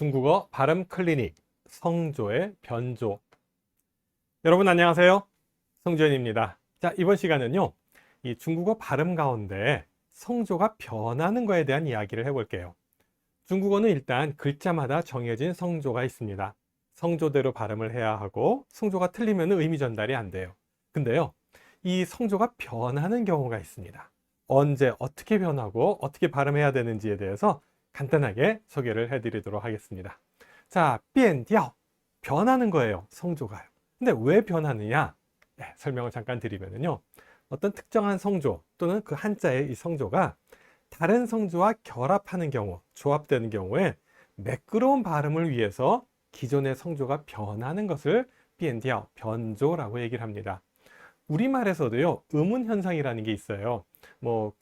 중국어 발음 클리닉 성조의 변조. 여러분 안녕하세요. 성조연입니다. 자, 이번 시간은요. 이 중국어 발음 가운데 성조가 변하는 거에 대한 이야기를 해볼게요. 중국어는 일단 글자마다 정해진 성조가 있습니다. 성조대로 발음을 해야 하고 성조가 틀리면 의미 전달이 안 돼요. 근데요. 이 성조가 변하는 경우가 있습니다. 언제 어떻게 변하고 어떻게 발음해야 되는지에 대해서 간단하게 소개를 해드리도록 하겠습니다. 자, 변调 변하는 거예요. 성조가요. 근데 왜 변하느냐? 네, 설명을 잠깐 드리면요. 어떤 특정한 성조 또는 그 한자의 이 성조가 다른 성조와 결합하는 경우, 조합되는 경우에 매끄러운 발음을 위해서 기존의 성조가 변하는 것을 변调 변조라고 얘기를 합니다. 우리말에서도요 음운 현상이라는 게 있어요 뭐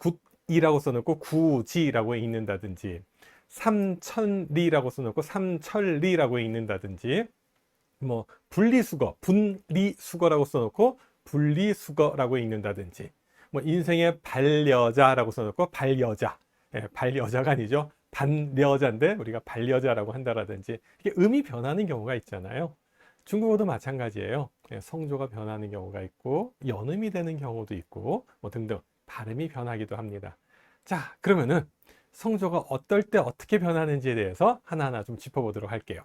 굿이라고 써놓고 구지라고 읽는다든지 삼천리라고 써놓고 삼천리라고 읽는다든지, 뭐, 분리수거, 분리수거라고 써놓고 분리수거라고 읽는다든지, 뭐, 인생의 반려자라고 써놓고 반려자, 예, 반려자가 아니죠. 반려자인데 우리가 반려자라고 한다라든지, 이게 음이 변하는 경우가 있잖아요. 중국어도 마찬가지예요. 예, 성조가 변하는 경우가 있고 연음이 되는 경우도 있고 뭐 등등 발음이 변하기도 합니다. 자, 그러면은 성조가 어떨 때 어떻게 변하는지에 대해서 하나하나 좀 짚어보도록 할게요.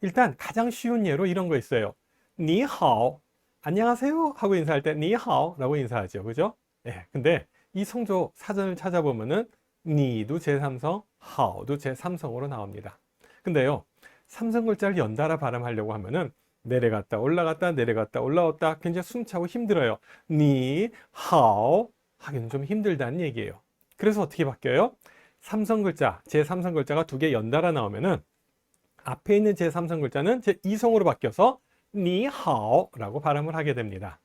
일단 가장 쉬운 예로 이런 거 있어요. 니하오 안녕하세요 하고 인사할 때 니하오라고 인사하죠. 그죠? 예. 근데 이 성조 사전을 찾아보면은 니도 제3성, 하오도 제3성으로 나옵니다. 근데요. 삼성 글자를 연달아 발음하려고 하면은 내려갔다 올라갔다 내려갔다 올라왔다 굉장히 숨차고 힘들어요. 니, 하오 하기는 좀 힘들다는 얘기예요. 그래서 어떻게 바뀌어요? 삼성 글자, 제 삼성 글자가 두 개 연달아 나오면은 앞에 있는 제 삼성 글자는 제 이성으로 바뀌어서 니하오라고 발음을 하게 됩니다.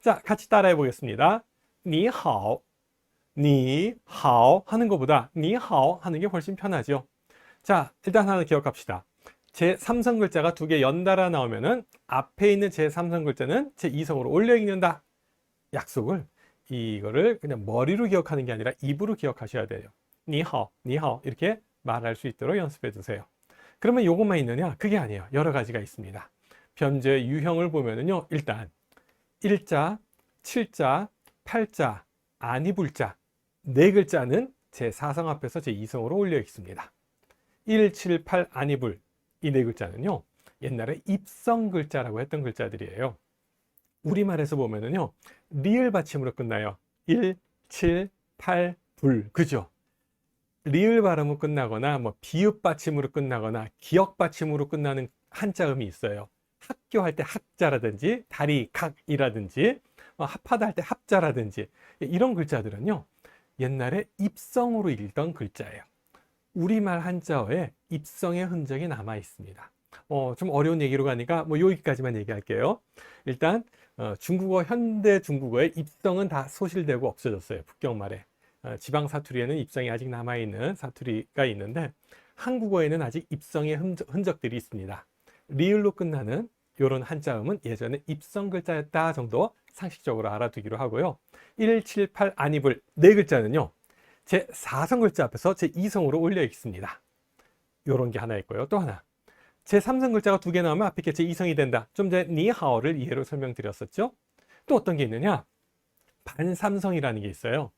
자, 같이 따라해 보겠습니다. 니하오, 니하오 하는 것보다 니하오 하는 게 훨씬 편하죠. 자, 일단 하나 기억합시다. 제 삼성 글자가 두 개 연달아 나오면은 앞에 있는 제 삼성 글자는 제 이성으로 올려 읽는다. 약속을 이거를 그냥 머리로 기억하는 게 아니라 입으로 기억하셔야 돼요. 니하오, 니하오 이렇게 말할 수 있도록 연습해 주세요. 그러면 요것만 있느냐? 그게 아니에요. 여러 가지가 있습니다. 변제의 유형을 보면은요. 일단 일자, 칠자, 팔자, 아니불자 네 글자는 제 사성 앞에서 제 이성으로 올려 있습니다. 1, 7, 8 아니불 이 네 글자는요. 옛날에 입성 글자라고 했던 글자들이에요. 우리말에서 보면은요. 리을 받침으로 끝나요. 1, 7, 8, 불. 그죠? 리을 발음으로 끝나거나 뭐 비읍 받침으로 끝나거나 기역 받침으로 끝나는 한자음이 있어요. 학교 할 때 학자라든지 다리 각이라든지 어, 합하다 할 때 합자라든지 이런 글자들은요. 옛날에 입성으로 읽던 글자예요. 우리말 한자어에 입성의 흔적이 남아 있습니다. 어, 좀 어려운 얘기로 가니까 뭐 여기까지만 얘기할게요. 일단 어, 중국어 현대 중국어의 입성은 다 소실되고 없어졌어요. 북경말에 어, 지방 사투리에는 입성이 아직 남아 있는 사투리가 있는데 한국어에는 아직 입성의 흔적, 흔적 들이 있습니다. 리을로 끝나는 이런 한자음은 예전에 입성 글자였다 정도 상식적으로 알아두기로 하고요. 1, 7, 8 안입을 네 글자는요. 제 4성 글자 앞에서 제 2성으로 올려 있습니다. 요런 게 하나 있고요. 또 하나. 제 3성 글자가 두 개 나오면 앞에 게 제 2성이 된다. 좀 전에 니하오를 이해로 설명드렸었죠. 또 어떤 게 있느냐? 반삼성이라는 게 있어요.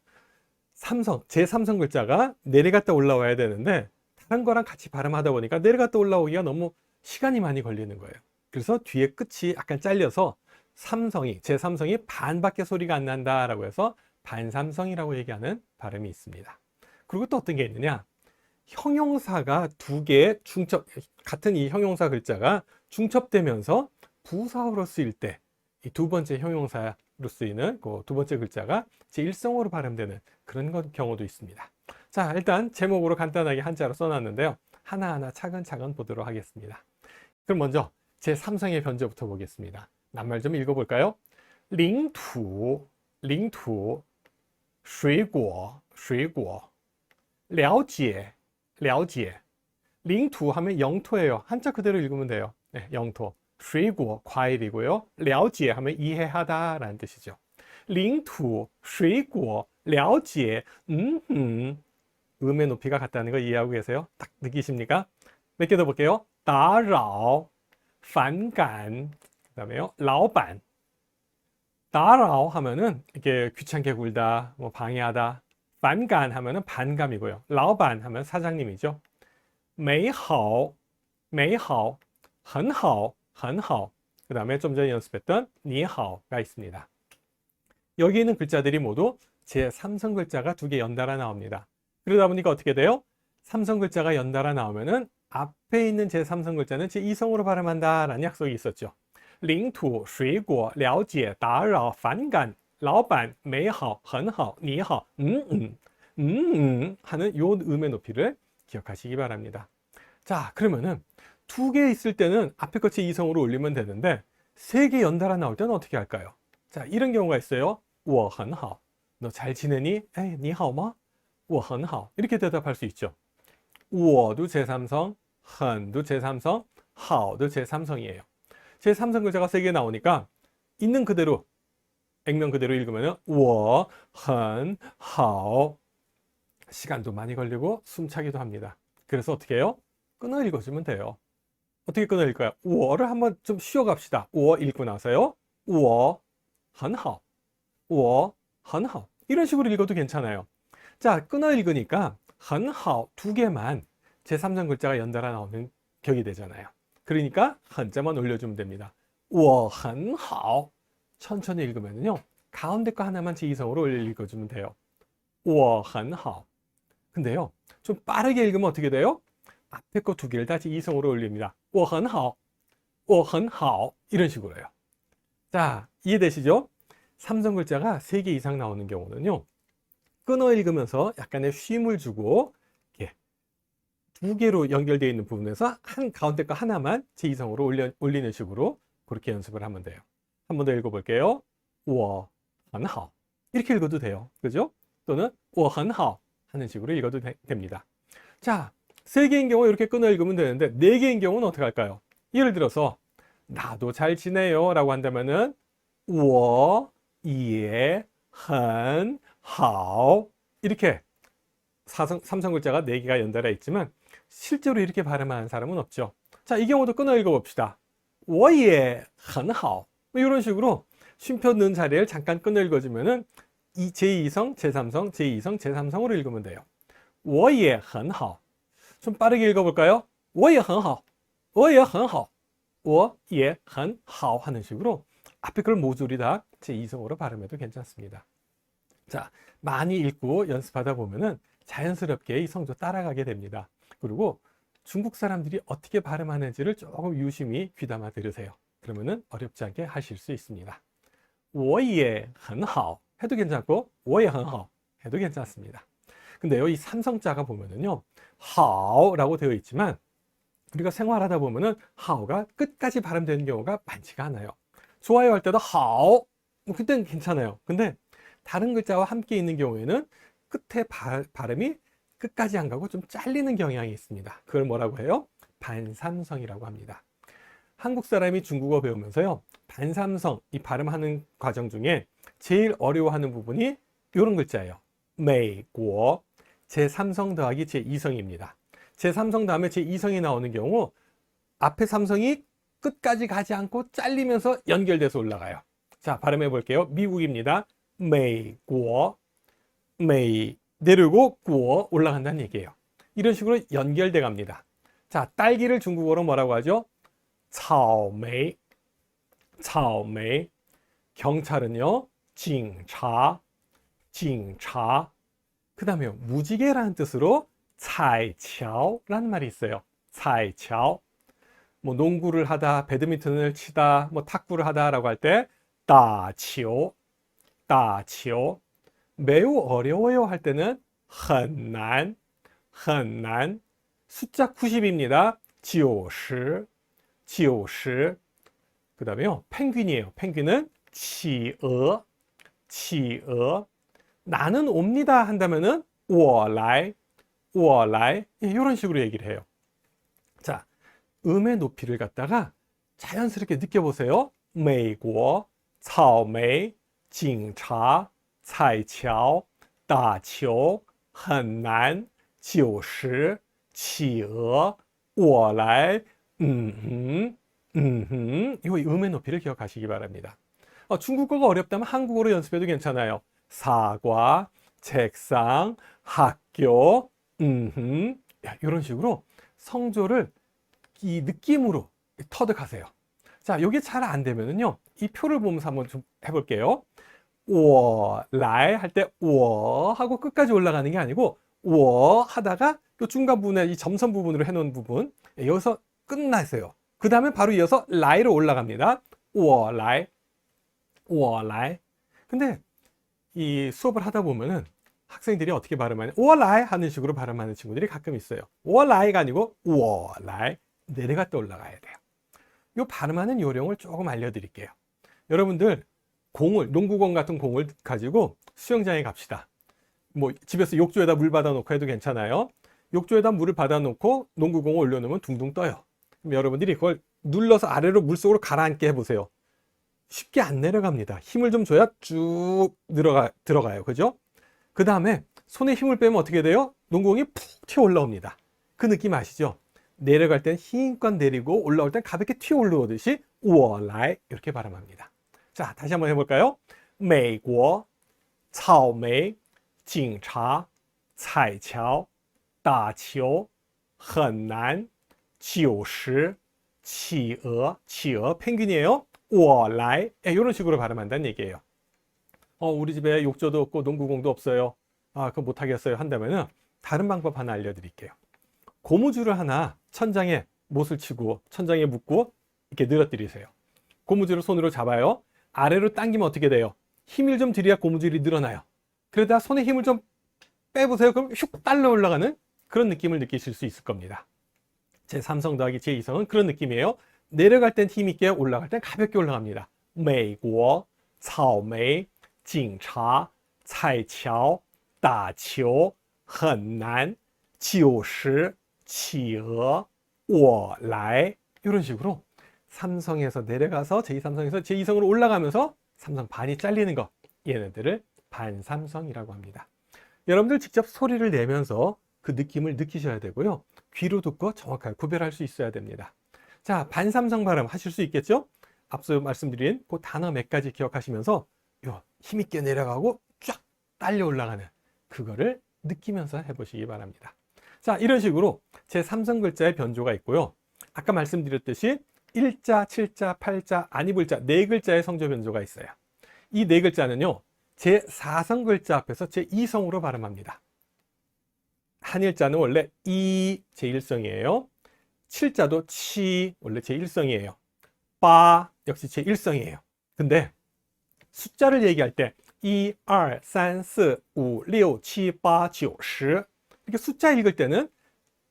삼성, 제 3성 글자가 내려갔다 올라와야 되는데 다른 거랑 같이 발음하다 보니까 내려갔다 올라오기가 너무 시간이 많이 걸리는 거예요. 그래서 뒤에 끝이 약간 잘려서 삼성이, 제 3성이 반밖에 소리가 안 난다라고 해서 반삼성이라고 얘기하는 발음이 있습니다. 그리고 또 어떤 게 있느냐? 형용사가 두개 중첩, 같은 이 형용사 글자가 중첩되면서 부사어로 쓰일 때 이 두 번째 형용사로 쓰이는 그 두 번째 글자가 제1성으로 발음되는 그런 것- 경우도 있습니다. 자, 일단 제목으로 간단하게 한자로 써놨는데요. 하나하나 차근차근 보도록 하겠습니다. 그럼 먼저 제3성의 변조부터 보겠습니다. 낱말 좀 읽어볼까요? 领土,领土,水果,水果,了解,了解,领土 하면 영토예요. 한자 그대로 읽으면 돼요. 네, 영토. 水果 과일이고요. 了解 하면 이해하다라는 뜻이죠. 领土,水果,了解. 음, 음. 음의 높이가 같다는 거 이해하고 계세요? 딱 느끼십니까? 몇 개 더 볼게요. 打扰反感그다음에요. 老板 打扰 하면은 이게 귀찮게 굴다, 뭐 방해하다. 反感 하면은 반감이고요. 老板 하면 사장님이죠. 美好美好很好 很好그 다음에 좀 전에 연습했던 你好가 있습니다. 여기 있는 글자들이 모두 제 삼성 글자가 두 개 연달아 나옵니다. 그러다 보니까 어떻게 돼요? 삼성 글자가 연달아 나오면은 앞에 있는 제 삼성 글자는 제 이성으로 발음한다라는 약속이 있었죠. 领土、水果、了解、打扰、反感、老板、美好、很好、你好, 음, 음, 음, 음 하는 요 음의 높이를 기억하시기 바랍니다. 자, 그러면은 두 개 있을 때는 앞에 것이 이성으로 올리면 되는데 세 개 연달아 나올 때는 어떻게 할까요? 자, 이런 경우가 있어요. 我很好. 너 잘 지내니? 에이, 你好吗?我很好. 이렇게 대답할 수 있죠. 我도 제3성, 很도 제3성, 好도 제3성이에요. 제 삼성 글자가 세 개 나오니까 있는 그대로 액면 그대로 읽으면은 我很好 시간도 많이 걸리고 숨차기도 합니다. 그래서 어떻게 해요? 끊어 읽어주면 돼요. 어떻게 끊어 읽을까요? 我를 한번 좀 쉬어 갑시다. 我 읽고 나서요. 我很好我很好 이런 식으로 읽어도 괜찮아요. 자, 끊어 읽으니까 很好두 개만 제 삼성 글자가 연달아 나오는 격이 되잖아요. 그러니까 한자만 올려주면 됩니다. 我很好 천천히 읽으면요. 가운데 거 하나만 제2성으로 올려 읽어주면 돼요. 我很好 근데요. 좀 빠르게 읽으면 어떻게 돼요? 앞에 거 두 개를 다 제2성으로 올립니다. 我很好我很好 이런 식으로 해요. 자, 이해되시죠? 삼성 글자가 세 개 이상 나오는 경우는요. 끊어 읽으면서 약간의 쉼을 주고 두 개로 연결되어 있는 부분에서 한 가운데 거 하나만 제2성으로 올려, 올리는 식으로 그렇게 연습을 하면 돼요. 한 번 더 읽어볼게요. 我很好 이렇게 읽어도 돼요. 그죠? 또는 我很好 하는 식으로 읽어도 되, 됩니다. 자, 세 개인 경우 이렇게 끊어 읽으면 되는데 네 개인 경우는 어떻게 할까요? 예를 들어서 나도 잘 지내요 라고 한다면은 我也很好 이렇게 사성, 삼성 글자가 네 개가 연달아 있지만 실제로 이렇게 발음하는 사람은 없죠. 자, 이 경우도 끊어 읽어봅시다. 我也很好 뭐 이런 식으로 쉼표 넣은 자리를 잠깐 끊어 읽어주면은 이 제2성, 제3성, 제2성, 제3성으로 읽으면 돼요. 我也很好. 좀 빠르게 읽어볼까요? 我也很好,我也很好,我也很好 하는 식으로 앞에 걸 모조리 다 제2성으로 발음해도 괜찮습니다. 자, 많이 읽고 연습하다 보면은 자연스럽게 이 성조 따라가게 됩니다. 그리고 중국 사람들이 어떻게 발음하는지를 조금 유심히 귀담아 들으세요. 그러면은 어렵지 않게 하실 수 있습니다. 我也很好 해도 괜찮고 我也很好 해도 괜찮습니다. 근데요, 이 삼성자가 보면은요, 하오라고 되어 있지만 우리가 생활하다 보면은 하오가 끝까지 발음되는 경우가 많지가 않아요. 좋아요 할 때도 하오, 뭐 그땐 괜찮아요. 근데 다른 글자와 함께 있는 경우에는 끝에 발, 발음이 끝까지 안 가고 좀 잘리는 경향이 있습니다. 그걸 뭐라고 해요? 반삼성이라고 합니다. 한국 사람이 중국어 배우면서요, 반삼성, 이 발음하는 과정 중에 제일 어려워하는 부분이 이런 글자예요. 美国, 제3성 더하기 제2성입니다. 제3성 다음에 제2성이 나오는 경우 앞에 삼성이 끝까지 가지 않고 잘리면서 연결돼서 올라가요. 자, 발음해 볼게요. 미국입니다. 메이고, 메이 내려고 구어 올라간다는 얘기예요. 이런 식으로 연결돼 갑니다. 자, 딸기를 중국어로 뭐라고 하죠? 차오메이, 차오메이. 경찰은요, 징차, 징차. 그 다음에 무지개라는 뜻으로 彩桥라는 말이 있어요. 彩桥. 뭐 농구를 하다, 배드민턴을 치다, 뭐 탁구를 하다라고 할 때, 打球, 打球. 매우 어려워요 할 때는 很难, 很难. 숫자 90입니다. 90, 90. 그 다음에요. 펭귄이에요. 펭귄은 企鹅, 企鹅. 나는 옵니다 한다면은 我来, 我来. 이런 식으로 얘기를 해요. 자, 음의 높이를 갖다가 자연스럽게 느껴보세요. 美国,草莓,警察,彩桥、打球很难，九十，企鹅，我来， 음흠, 음흠. 이 음의 높이를 기억하시기 바랍니다. 어, 중국어가 어렵다면 한국어로 연습해도 괜찮아요. 사과, 책상, 학교, 음흠. 야, 이런 식으로 성조를 이 느낌으로 터득하세요. 자, 이게 잘 안 되면은요. 이 표를 보면서 한번 좀 해볼게요. 워, 라이 할때 워, 하고 끝까지 올라가는 게 아니고 워, 하다가 이 중간 부분에 이 점선 부분으로 해놓은 부분 예, 여기서 끝나세요. 그 다음에 바로 이어서 라이로 올라갑니다. 워, 라이, 워, 라이. 근데 이 수업을 하다 보면은 학생들이 어떻게 발음하냐? 오라이 하는 식으로 발음하는 친구들이 가끔 있어요. 오라이가 아니고 오라이. 내려갔다 올라가야 돼요. 요 발음하는 요령을 조금 알려드릴게요. 여러분들 공을 농구공 같은 공을 가지고 수영장에 갑시다. 뭐 집에서 욕조에다 물 받아 놓고 해도 괜찮아요. 욕조에다 물을 받아 놓고 농구공을 올려놓으면 둥둥 떠요. 그럼 여러분들이 그걸 눌러서 아래로 물속으로 가라앉게 해보세요. 쉽게 안 내려갑니다. 힘을 좀 줘야 쭉 들어가, 들어가요. 그죠? 그 다음에 손에 힘을 빼면 어떻게 돼요? 농구공이 푹 튀어 올라옵니다. 그 느낌 아시죠? 내려갈 땐 힘껏 내리고 올라올 땐 가볍게 튀어 올라오듯이 我来 이렇게 발음합니다. 자, 다시 한번 해볼까요? 美国草莓警察彩桥打球很难九十企鹅企鹅펭귄이에요. 我来 이런 식으로 발음한다는 얘기예요. 어, 우리 집에 욕조도 없고 농구공도 없어요. 아, 그거 못하겠어요. 한다면은 다른 방법 하나 알려드릴게요. 고무줄을 하나 천장에 못을 치고 천장에 묶고 이렇게 늘어뜨리세요. 고무줄을 손으로 잡아요. 아래로 당기면 어떻게 돼요? 힘을 좀 들여야 고무줄이 늘어나요. 그러다 손에 힘을 좀 빼보세요. 그럼 슉 딸려 올라가는 그런 느낌을 느끼실 수 있을 겁니다. 제 삼성 더하기 제 이성은 그런 느낌이에요. 내려갈 땐 힘있게 올라갈 땐 가볍게 올라갑니다. 美国草莓警察彩桥打球很难九十企鹅我来 이런 식으로 삼성에서 내려가서 제2삼성에서 제2성으로 올라가면서 삼성 반이 잘리는 거 얘네들을 반삼성이라고 합니다. 여러분들 직접 소리를 내면서 그 느낌을 느끼셔야 되고요. 귀로 듣고 정확하게 구별할 수 있어야 됩니다. 자, 반삼성 발음 하실 수 있겠죠? 앞서 말씀드린 그 단어 몇 가지 기억하시면서 요 힘있게 내려가고 쫙 딸려 올라가는 그거를 느끼면서 해보시기 바랍니다. 자, 이런 식으로 제 삼성 글자의 변조가 있고요. 아까 말씀드렸듯이 1자, 7자, 8자, 안입을자 네 글자의 성조 변조가 있어요. 이 네 글자는요. 제 4성 글자 앞에서 제 2성으로 발음합니다. 한일자는 원래 이 제1성이에요. 7자도 치 원래 제1성이에요. 빠 역시 제1성이에요. 근데 숫자를 얘기할 때 1, 2, 3, 4, 5, 6, 7, 8, 9, 10 이렇게 숫자 읽을 때는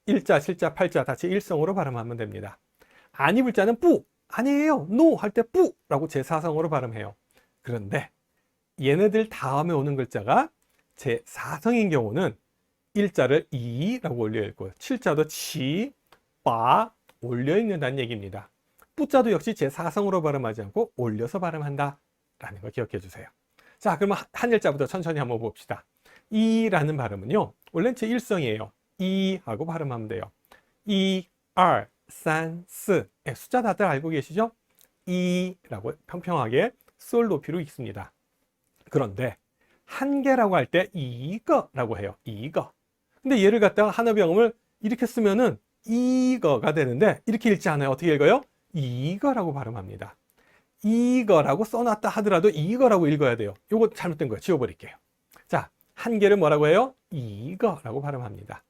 1자, 7자, 8자 다 제1성으로 발음하면 됩니다. 아니불 자는 뿌 아니에요 노할때 뿌라고 제4성으로 발음해요 그런데 얘네들 다음에 오는 글자가 제4성인 경우는 1자를 이라고 올려 읽고요 7자도 치, 빠 올려 읽는다는 얘기입니다 뿌자도 역시 제4성으로 발음하지 않고 올려서 발음한다 라는 걸 기억해 주세요 자 그러면 한일자부터 천천히 한번 봅시다 이라는 발음은요 원래는 제1성이에요 이 하고 발음하면 돼요 이, 알, 3, 4 예, 숫자 다들 알고 계시죠? 2라고 평평하게 솔 높이로 읽습니다. 그런데 한 개라고 할 때 이거라고 해요. 이거. 근데 얘를 갖다가 한어 병음을 이렇게 쓰면은 이거가 되는데 이렇게 읽지 않아요. 어떻게 읽어요? 이거라고 발음합니다. 이거라고 써놨다 하더라도 이거라고 읽어야 돼요. 요거 잘못된 거예요. 지워버릴게요. 자, 한 개를 뭐라고 해요? 이거라고 발음합니다.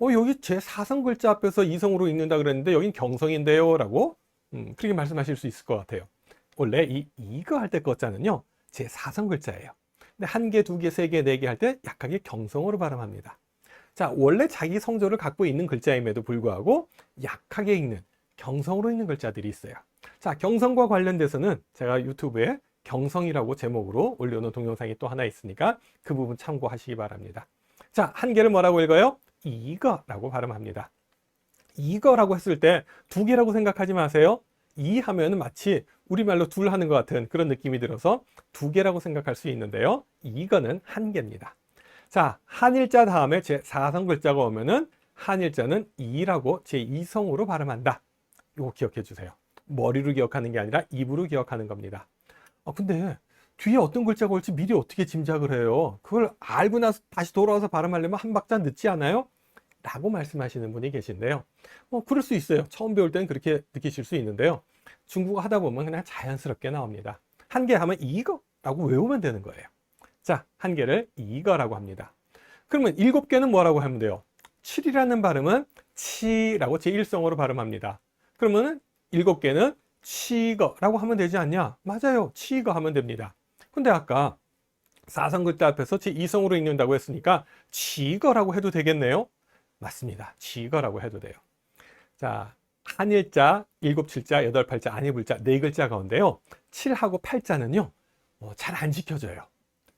어, 여기 제 사성 글자 앞에서 이성으로 읽는다 그랬는데 여긴 경성인데요 라고 음, 그렇게 말씀하실 수 있을 것 같아요 원래 이 이거 할때 것자는요 제 사성 글자예요 근데 한 개, 두 개, 세 개, 네 개 할 때 약하게 경성으로 발음합니다 자 원래 자기 성조를 갖고 있는 글자임에도 불구하고 약하게 읽는 경성으로 읽는 글자들이 있어요 자 경성과 관련돼서는 제가 유튜브에 경성이라고 제목으로 올려놓은 동영상이 또 하나 있으니까 그 부분 참고하시기 바랍니다 자 한 개를 뭐라고 읽어요? 이거라고 발음합니다. 이거라고 했을 때 두 개라고 생각하지 마세요. 이 하면 마치 우리말로 둘 하는 것 같은 그런 느낌이 들어서 두 개라고 생각할 수 있는데요. 이거는 한 개입니다. 자, 한일자 다음에 제 4성 글자가 오면은 한일자는 이라고 제 2성으로 발음한다. 요거 기억해 주세요. 머리로 기억하는 게 아니라 입으로 기억하는 겁니다. 아, 근데 뒤에 어떤 글자가 올지 미리 어떻게 짐작을 해요? 그걸 알고 나서 다시 돌아와서 발음하려면 한 박자 늦지 않아요? 라고 말씀하시는 분이 계신데요. 뭐, 그럴 수 있어요. 처음 배울 때는 그렇게 느끼실 수 있는데요. 중국어 하다 보면 그냥 자연스럽게 나옵니다. 한 개 하면 이거 라고 외우면 되는 거예요. 자, 한 개를 이거라고 합니다. 그러면 일곱 개는 뭐라고 하면 돼요? 7이라는 발음은 치라고 제1성어로 발음합니다. 그러면 일곱 개는 치거라고 하면 되지 않냐? 맞아요. 치거 하면 됩니다. 근데 아까 사성글자 앞에서 제2성으로 읽는다고 했으니까 치거라고 해도 되겠네요? 맞습니다. 치거라고 해도 돼요. 자, 한일자, 일곱 칠자, 여덟 팔자, 안이불자 네 글자 가운데요. 7하고 8자는요. 어, 잘 안 지켜져요.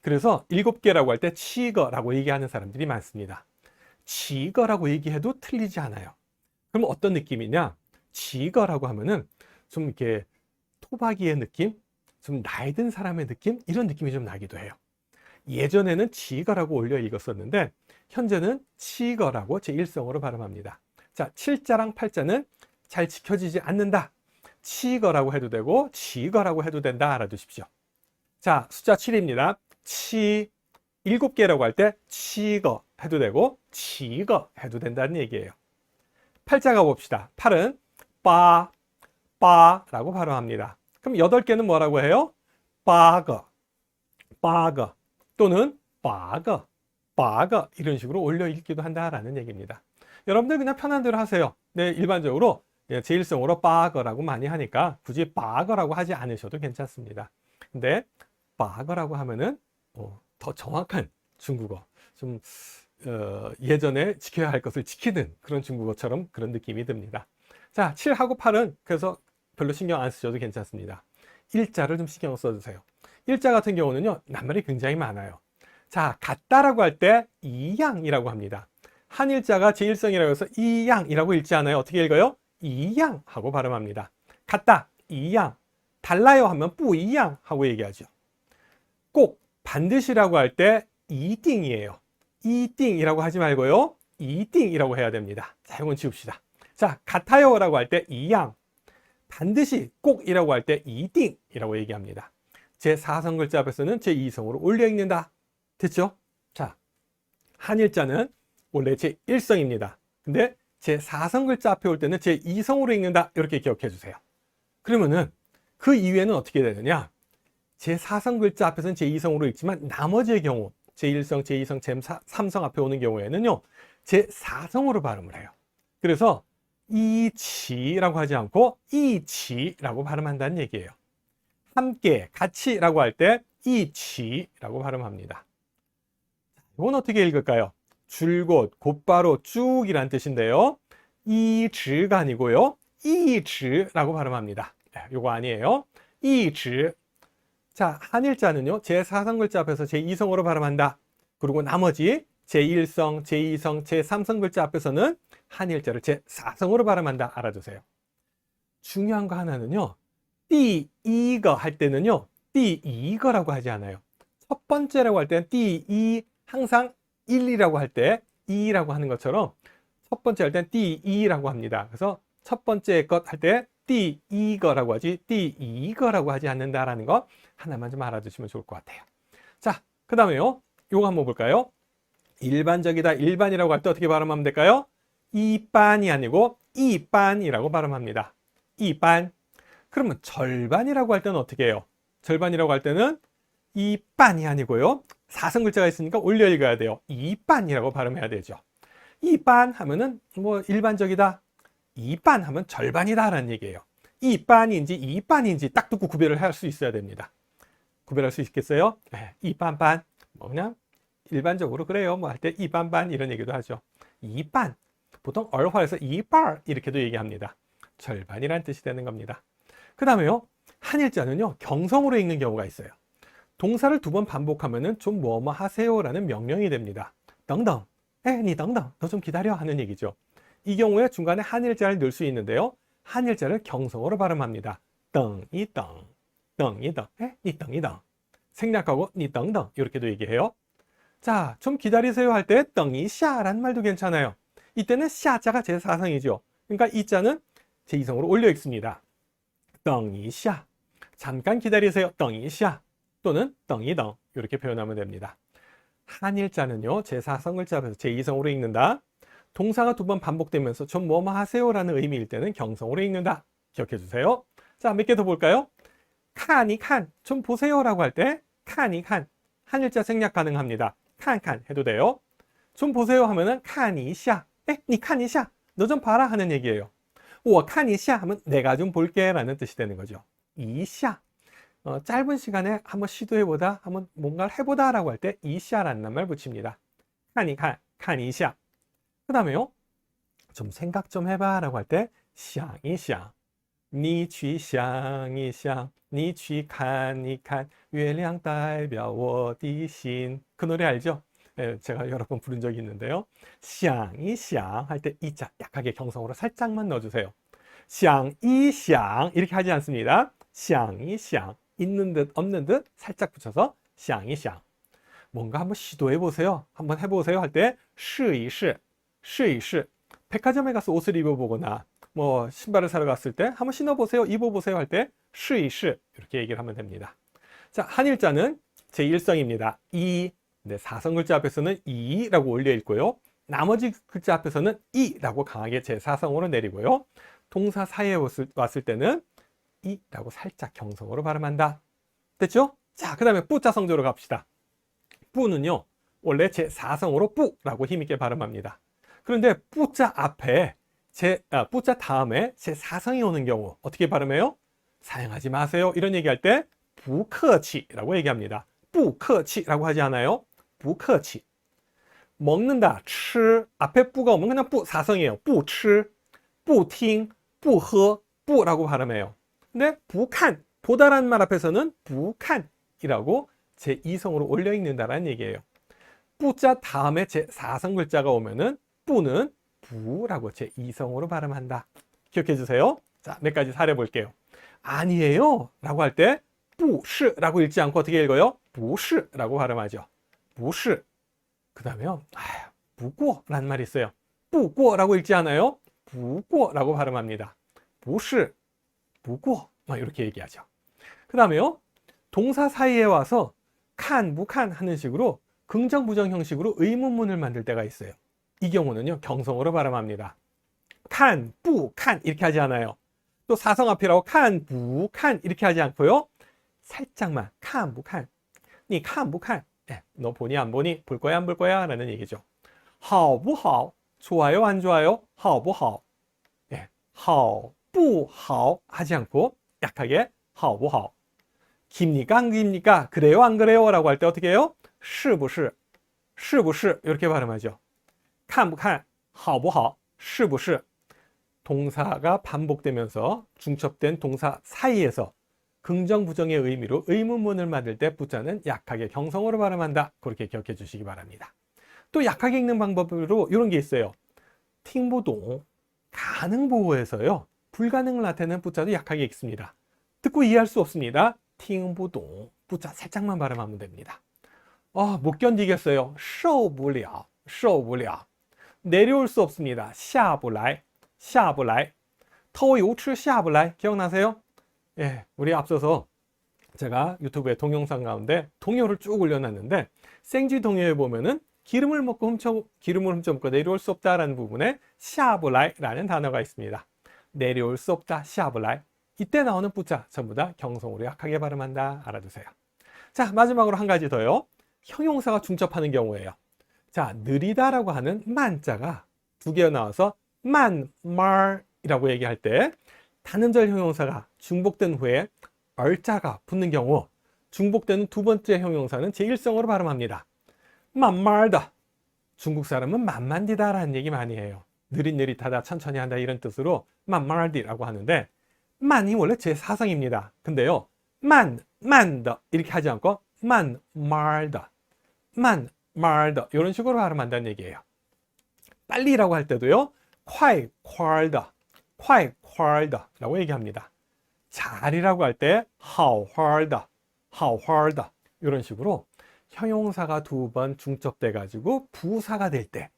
그래서 일곱 개라고 할 때 치거라고 얘기하는 사람들이 많습니다. 치거라고 얘기해도 틀리지 않아요. 그럼 어떤 느낌이냐? 치거라고 하면은 좀 이렇게 토박이의 느낌, 좀 나이 든 사람의 느낌 이런 느낌이 좀 나기도 해요. 예전에는 치거라고 올려 읽었었는데 현재는 치거라고 제1성어로 발음합니다. 자, 7자랑 8자는 잘 지켜지지 않는다. 치거라고 해도 되고 치거라고 해도 된다 알아두십시오. 자, 숫자 7입니다. 치, 7개라고 할 때 치거 해도 되고 치거 해도 된다는 얘기예요. 8자 가봅시다. 8은 빠, 빠라고 발음합니다. 그럼 8개는 뭐라고 해요? 빠거, 빠거 또는 빠거, 빠거 이런 식으로 올려 읽기도 한다라는 얘기입니다. 여러분들 그냥 편한 대로 하세요. 네, 일반적으로 예, 제1성으로 빠거라고 많이 하니까 굳이 빠거라고 하지 않으셔도 괜찮습니다. 근데 빠거라고 하면은 어, 더 정확한 중국어, 좀 어, 예전에 지켜야 할 것을 지키는 그런 중국어처럼 그런 느낌이 듭니다. 자, 7하고 8은 그래서 별로 신경 안 쓰셔도 괜찮습니다. 일자를 좀 신경 써주세요. 일자 같은 경우는요, 낱말이 굉장히 많아요. 자, 같다라고 할 때 이양이라고 합니다. 한일자가 제1성이라고 해서 이양이라고 읽지 않아요. 어떻게 읽어요? 이양 하고 발음합니다. 같다, 이양. 달라요 하면 뿌이양 하고 얘기하죠. 꼭 반드시라고 할 때 이띵이에요. 이띵이라고 하지 말고요. 이띵이라고 해야 됩니다. 자, 이건 지웁시다. 자, 같아요라고 할 때 이양. 반드시 꼭이라고 할 때 이띵이라고 얘기합니다. 제 4성 글자 앞에서는 제 2성으로 올려 읽는다. 됐죠? 자, 한일자는 원래 제 1성입니다. 근데 제 4성 글자 앞에 올 때는 제 2성으로 읽는다. 이렇게 기억해 주세요. 그러면은 그 이후에는 어떻게 되느냐? 제 4성 글자 앞에서는 제 2성으로 읽지만 나머지의 경우 제 1성, 제 2성, 제 3성 앞에 오는 경우에는요. 제 4성으로 발음을 해요. 그래서 이치라고 하지 않고 이치라고 발음한다는 얘기예요. 함께, 같이라고 할 때 이치라고 발음합니다. 이건 어떻게 읽을까요? 줄곧, 곧바로, 쭉이란 뜻인데요. 이즈가 아니고요. 이즈라고 발음합니다. 이거 아니에요. 이즈. 자, 한일자는요. 제4성 글자 앞에서 제2성으로 발음한다. 그리고 나머지 제1성, 제2성, 제3성 글자 앞에서는 한일자를 제4성으로 발음한다. 알아두세요. 중요한 거 하나는요. 띠이거 할 때는요. 띠이거라고 하지 않아요. 첫 번째라고 할 때는 띠이 항상 1, 2라고 할때 2라고 하는 것처럼 첫 번째 할 때는 띠이라고 합니다. 그래서 첫 번째 것 할 때 띠이거라고 하지 띠이거라고 하지 않는다라는 것 하나만 좀 알아두시면 좋을 것 같아요. 자, 그 다음에요. 요거 한번 볼까요? 일반적이다. 일반이라고 할 때 어떻게 발음하면 될까요? 이반이 아니고 이반이라고 발음합니다. 이반. 그러면 절반이라고 할 때는 어떻게 해요? 절반이라고 할 때는 이반이 아니고요. 사성 글자가 있으니까 올려 읽어야 돼요. 이반이라고 발음해야 되죠. 이반 하면은 뭐 일반적이다. 이반 하면 절반이다 라는 얘기예요. 이반인지 이반인지 딱 듣고 구별을 할 수 있어야 됩니다. 구별할 수 있겠어요? 네, 이반반. 뭐 그냥 일반적으로 그래요. 뭐 할 때 이반반 이런 얘기도 하죠. 이반. 보통 얼화에서 이발 이렇게도 얘기합니다. 절반이란 뜻이 되는 겁니다. 그 다음에요. 한일자는요. 경성으로 읽는 경우가 있어요. 동사를 두 번 반복하면은 좀 뭐뭐 하세요라는 명령이 됩니다. 덩덩. 에, 니 덩덩. 너 좀 기다려 하는 얘기죠. 이 경우에 중간에 한일자를 넣을 수 있는데요. 한일자를 경성어로 발음합니다. 덩이 덩. 덩이 덩. 에, 니 덩이 덩. 생략하고 니 덩덩. 이렇게도 얘기해요. 자, 좀 기다리세요 할 때 덩이 샤라는 말도 괜찮아요. 이때는 샤자가 제4성이죠. 그러니까 이 자는 제2성으로 올려 읽습니다. 等一下 잠깐 기다리세요. 等一下 또는 等一等 이렇게 표현하면 됩니다. 한일자는요. 제4성글자 앞에서 제2성으로 읽는다. 동사가 두 번 반복되면서 좀 뭐뭐 하세요라는 의미일 때는 경성으로 읽는다. 기억해 주세요. 자, 몇 개 더 볼까요? 칸이 칸, 좀 보세요라고 할 때 칸이 칸, 한일자 생략 가능합니다. 칸칸 해도 돼요. 좀 보세요 하면은 칸이샤, 에, 니 칸이샤, 너 좀 봐라 하는 얘기예요. 우와, 칸이샤 하면 내가 좀 볼게라는 뜻이 되는 거죠. 이샤, 어, 짧은 시간에 한번 시도해보다, 한번 뭔가를 해보다라고 할 때 이샤라는 말 붙입니다. 칸이 칸, 칸이샤. 그 다음에요, 좀 생각 좀 해봐라고 할 때 샹이샤. 你去想一想你去看一看月亮代表我的心그 노래 알죠? 예, 제가 여러 번 부른 적이 있는데요. 想一想할 때 이자 약하게 경성으로 살짝만 넣어주세요. 想一想이렇게 하지 않습니다. 想一想있는 듯 없는 듯 살짝 붙여서 想一想 뭔가 한번 시도해 보세요. 한번 해보세요 할 때 试一试试一试 백화점에 가서 옷을 입어보거나 뭐 신발을 사러 갔을 때 한번 신어보세요, 입어보세요 할 때 시이시 이렇게 얘기를 하면 됩니다. 자 한일자는 제1성입니다. 이 네, 사성 글자 앞에서는 이라고 올려 읽고요. 나머지 글자 앞에서는 이라고 강하게 제4성으로 내리고요. 동사 사이에 왔을, 왔을 때는 이라고 살짝 경성으로 발음한다. 됐죠? 자, 그 다음에 뿌자 성조로 갑시다. 뿌는요, 원래 제4성으로 뿌라고 힘있게 발음합니다. 그런데 뿌자 앞에 제 아, 뿌자 다음에 제 사성이 오는 경우 어떻게 발음해요? 사용하지 마세요. 이런 얘기할 때 부커치라고 얘기합니다. 부커치라고 하지 않아요? 부커치. 먹는다. 吃 앞에 뿌가 오면 그냥 뿌 사성이에요. 不吃, 不听, 不喝, 뿌라고 발음해요. 근데 부칸 보다라는 말 앞에서는 부칸이라고 제 2성으로 올려 읽는다라는 얘기예요. 뿌자 다음에 제 4성 글자가 오면은 뿌는 부라고 제 이성으로 발음한다. 기억해 주세요. 자, 몇 가지 사례 볼게요. 아니에요 라고 할 때 부시라고 읽지 않고 어떻게 읽어요? 부시라고 발음하죠. 부시. 그 다음에 아휴, 부고 라는 말이 있어요. 부고라고 읽지 않아요? 부고라고 발음합니다. 부시, 부고 막 이렇게 얘기하죠. 그 다음에요. 동사 사이에 와서 칸, 무칸 하는 식으로 긍정, 부정 형식으로 의문문을 만들 때가 있어요. 이 경우는요 경성으로 발음합니다. 칸, 뿌, 칸 이렇게 하지 않아요. 또 사성 앞이라고 칸, 부, 칸 이렇게 하지 않고요. 살짝만 칸, 부, 칸. 니 칸, 부, 칸. 네, 너 보니 안 보니? 볼 거야 안 볼 거야? 라는 얘기죠. 好不好? 좋아요 안 좋아요? 好不好? 예, 好不好 하지 않고 약하게 好不好? 깁니까 안 깁니까? 그래요 안 그래요? 라고 할 때 어떻게 해요? 是不是?是不是? 이렇게 발음하죠. 看不看, 好不好,是不是 동사가 반복되면서 중첩된 동사 사이에서 긍정 부정의 의미로 의문문을 만들 때 부자는 약하게 경성으로 발음한다. 그렇게 기억해 주시기 바랍니다. 또 약하게 읽는 방법으로 이런 게 있어요. 팅보동 가능 보호에서요. 불가능을 나타내는 부자도 약하게 읽습니다. 듣고 이해할 수 없습니다. 팅보동 부자 살짝만 발음하면 됩니다. 아, 못 견디겠어요. 受不了,受不了. 내려올 수 없습니다. 下不来,下不来. 터요츠 下不来 기억나세요? 예, 우리 앞서서 제가 유튜브에 동영상 가운데 동요를 쭉 올려놨는데 생쥐 동요에 보면은 기름을 먹고 훔쳐 기름을 훔쳐 먹고 내려올 수 없다라는 부분에 下不来라는 단어가 있습니다. 내려올 수 없다 下不来 이때 나오는 부자 전부 다 경성으로 약하게 발음한다 알아두세요. 자 마지막으로 한 가지 더요. 형용사가 중첩하는 경우에요. 자, 느리다라고 하는 만자가 두 개가 나와서 만, 말이라고 얘기할 때 단음절 형용사가 중복된 후에 얼자가 붙는 경우 중복되는 두 번째 형용사는 제1성으로 발음합니다. 만말다. 중국 사람은 만만디다라는 얘기 많이 해요. 느릿느릿하다, 천천히 한다 이런 뜻으로 만말디라고 하는데 만이 원래 제4성입니다. 근데요. 만, 만더 이렇게 하지 않고 만말다. 만, 말다 이런 식으로 발음한다는 얘기예요. 빨리라고 할 때도요. 콰이 콰다 콰이 콰다라고 얘기합니다. 잘이라고 할 때 하오화다 하오화다 이런 식으로 형용사가 두 번 중첩돼 가지고 부사가 될 때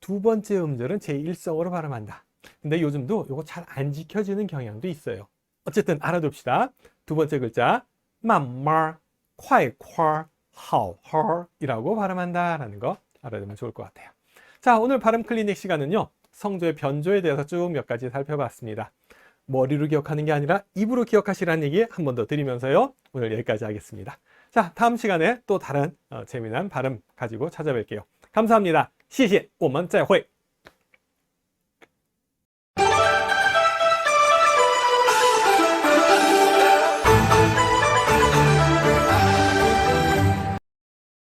두 번째 음절은 제1성으로 발음한다. 근데 요즘도 이거 잘 안 지켜지는 경향도 있어요. 어쨌든 알아둡시다. 두 번째 글자 만말 콰이 콰 好好 이라고 발음한다라는 거 알아두면 좋을 것 같아요. 자, 오늘 발음 클리닉 시간은요. 성조의 변조에 대해서 쭉 몇 가지 살펴봤습니다. 머리로 기억하는 게 아니라 입으로 기억하시라는 얘기 한 번 더 드리면서요. 오늘 여기까지 하겠습니다. 자, 다음 시간에 또 다른 어, 재미난 발음 가지고 찾아뵐게요. 감사합니다. 谢谢,我们再会.